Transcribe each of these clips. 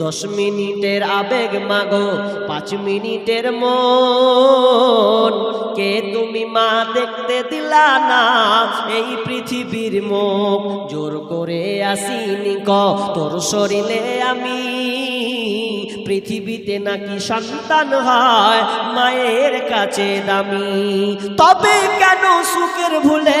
দশ মিনিটের আবেগ মাগো, পাঁচ মিনিটের মন। কে তুমি মা দেখতে দিলা না এই পৃথিবীর মুখ? জোর করে আসিনি ক, তোর শরীরে আমি। পৃথিবীতে নাকি সন্তান হয়, মায়ের কাছে দামি। তবে কেন সুখের ভুলে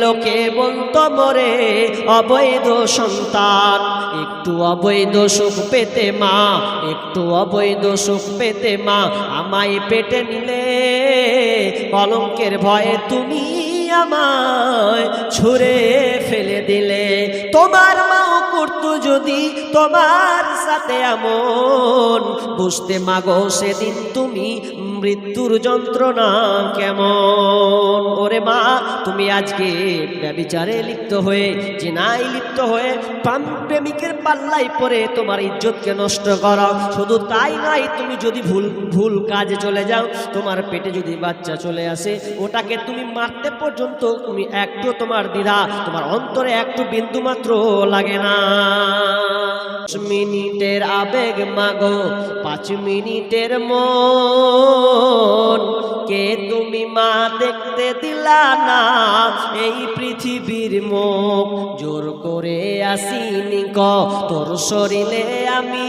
লোকে বলতো মরে, অবৈধ সন্তান। একটু অবৈধ সুখ পেতে মা, একটু অবৈধ সুখ পেতে মা, আমায় পেটে নিলে। কলঙ্কের ভয়ে তুমি আমায় ছুঁড়ে ফেলে দিলে। যদি তোমার সাথে এমন বুঝতে মাগো সেদিন তুমি মৃত্যুর যন্ত্রণা কেমন? ওরে মা, তুমি আজকে ব্যবিচারে লিপ্ত হয়ে যে নাই লিপ্ত হয়ে প্রাণ প্রেমিকের পাল্লাই পরে তোমার ইজ্জতকে নষ্ট করো। শুধু তাই নয়, তুমি যদি ভুল ভুল কাজে চলে যাও, তোমার পেটে যদি বাচ্চা চলে আসে, ওটাকে তুমি মারতে পর্যন্ত তুমি একটু তোমার দ্বিধা, তোমার অন্তরে একটু বিন্দু মাত্র লাগে না। দশ মিনিটের আবেগ মাগো, পাঁচ মিনিটের মন। কে তুমি মা দেখতে দিলা না এই পৃথিবীর মুখ? জোর করে আসিনি ক, তোর শরীরে আমি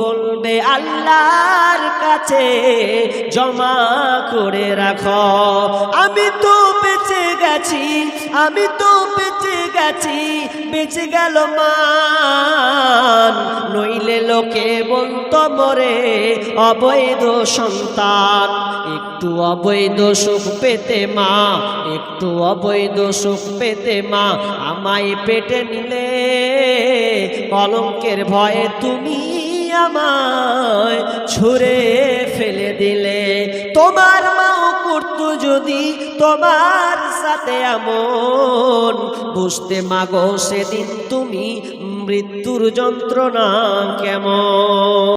বলবে, আল্লাহর কাছে জমা করে রাখো। আমি তো বেঁচে গেছি, আমি তো বেঁচে গেছি, বেঁচে গেল মান। নইলে লোকে বলতো, মরে অবৈধ সন্তান, একটু অবৈধ সুখ পেতে মা, একটু অবৈধ সুখ পেতে মা, আমায় পেটে নিলে কলঙ্কের ভয়ে তুমি আমায় ছুঁড়ে ফেলে দিলে। তোমার মাও করতো যদি তোমার সাথে আমন বুঝতে মাগো সেদিন তুমি মৃত্যুর যন্ত্রণা কেমন?